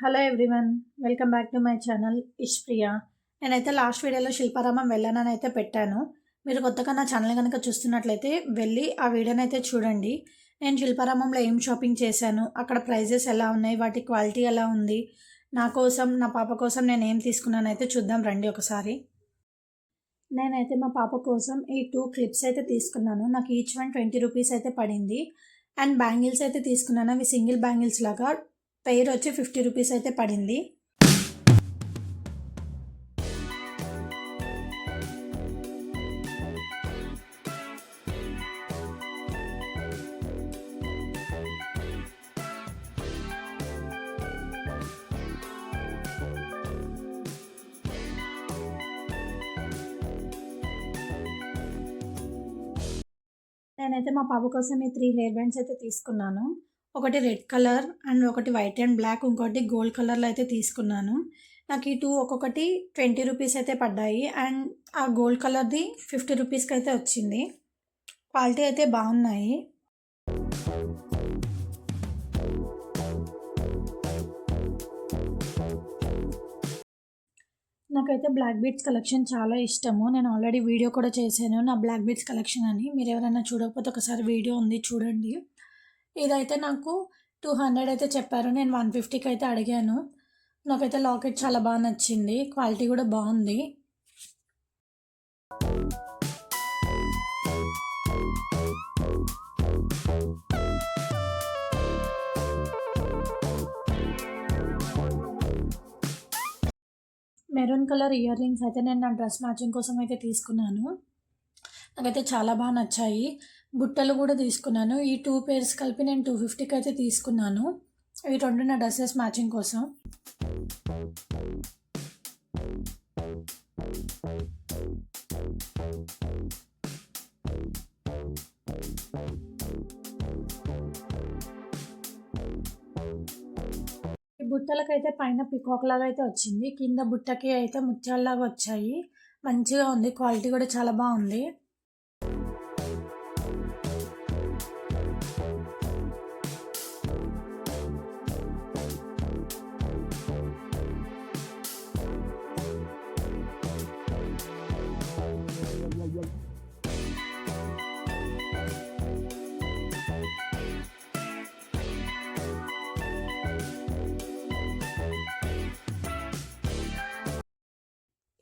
Hello everyone welcome back to my channel Ishpriya నేనైతే last వీడియోలో శిల్పారామం వెళ్ళానని అయితే పెట్టాను. మీరు కొత్తగా నా ఛానల్ కనుక చూస్తున్నట్లయితే వెళ్ళి ఆ వీడియోని అయితే చూడండి. నేను శిల్పారామంలో ఏం షాపింగ్ చేశాను అక్కడ ప్రైజెస్ ఎలా ఉన్నాయి వాటి క్వాలిటీ ఎలా ఉంది నా కోసం నా పాప కోసం నేను ఏం తీసుకున్నాను అయితే చూద్దాం రండి ఒకసారి. నేనైతే మా పాప కోసం ఈ టూ క్లిప్స్ అయితే తీసుకున్నాను. నాకు ఈచ్ వన్ ట్వంటీ రూపీస్ అయితే పడింది. అండ్ బ్యాంగిల్స్ అయితే తీసుకున్నాను. అవి సింగిల్ బ్యాంగిల్స్ లాగా పెయిర్ వచ్చి ఫిఫ్టీ రూపీస్ అయితే పడింది. నేనైతే మా పాప కోసం ఈ త్రీ హెయిర్ బ్యాండ్స్ అయితే తీసుకున్నాను. ఒకటి రెడ్ కలర్ అండ్ ఒకటి వైట్ అండ్ బ్లాక్ ఇంకోటి గోల్డ్ కలర్లో అయితే తీసుకున్నాను. నాకు ఈ టూ ఒక్కొక్కటి ట్వంటీ రూపీస్ అయితే పడ్డాయి అండ్ ఆ గోల్డ్ కలర్ది ఫిఫ్టీ రూపీస్కి అయితే వచ్చింది. క్వాలిటీ అయితే బాగున్నాయి. నాకైతే బ్లాక్ బీడ్స్ కలెక్షన్ చాలా ఇష్టము. నేను ఆల్రెడీ వీడియో కూడా చేశాను. నా బ్లాక్ బీడ్స్ కలెక్షన్ అని. మీరు ఎవరైనా చూడకపోతే ఒకసారి వీడియో ఉంది చూడండి. ఇదైతే నాకు టూ హండ్రెడ్ అయితే చెప్పారు. నేను వన్ ఫిఫ్టీకి అయితే అడిగాను. నాకైతే లాకెట్ చాలా బాగా నచ్చింది. క్వాలిటీ కూడా బాగుంది. మెరూన్ కలర్ ఇయర్ రింగ్స్ అయితే నేను నా డ్రెస్ మ్యాచింగ్ కోసం అయితే తీసుకున్నాను. నాకైతే చాలా బాగా నచ్చాయి. బుట్టలు కూడా తీసుకున్నాను. ఈ టూ పేర్స్ కలిపి నేను టూ ఫిఫ్టీకి అయితే తీసుకున్నాను. ఈ రెండు నా డ్రెస్సెస్ మ్యాచింగ్ కోసం. ఈ బుట్టలకైతే పైన పికాక్ లాగా అయితే వచ్చింది. కింద బుట్టకి అయితే ముత్యాలలాగా వచ్చాయి. మంచిగా ఉంది. క్వాలిటీ కూడా చాలా బాగుంది.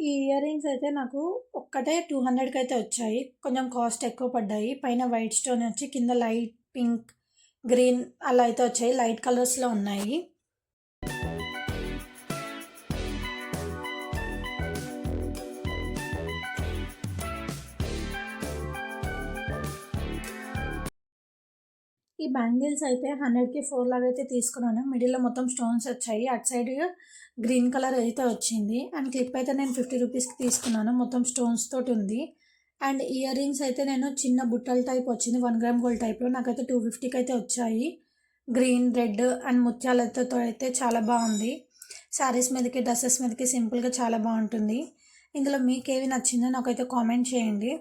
ఈ ఇయర్ రింగ్స్ అయితే నాకు ఒక్కటే టూ హండ్రెడ్కి అయితే వచ్చాయి. కొంచెం కాస్ట్ ఎక్కువ పడ్డాయి. పైన వైట్ స్టోన్ వచ్చి కింద లైట్ పింక్ గ్రీన్ అలా అయితే వచ్చాయి. లైట్ కలర్స్లో ఉన్నాయి. ఈ బ్యాంగిల్స్ అయితే హండ్రెడ్కి ఫోర్ లాగా అయితే తీసుకున్నాను. మిడిల్లో మొత్తం స్టోన్స్ వచ్చాయి. అటు సైడ్ గ్రీన్ కలర్ అయితే వచ్చింది. అండ్ క్లిప్ అయితే నేను ఫిఫ్టీ రూపీస్కి తీసుకున్నాను. మొత్తం స్టోన్స్ తోటి ఉంది. అండ్ ఇయర్ రింగ్స్ అయితే నేను చిన్న బుట్టల టైప్ వచ్చింది. వన్ గ్రామ్ గోల్డ్ టైప్లో. నాకైతే టూ ఫిఫ్టీకి అయితే వచ్చాయి. గ్రీన్ రెడ్ అండ్ ముత్యాలతో అయితే చాలా బాగుంది. శారీస్ మీదకి డ్రెస్సెస్ మీదకి సింపుల్గా చాలా బాగుంటుంది. ఇందులో మీకు ఏవి నచ్చిందో నాకైతే కామెంట్ చేయండి.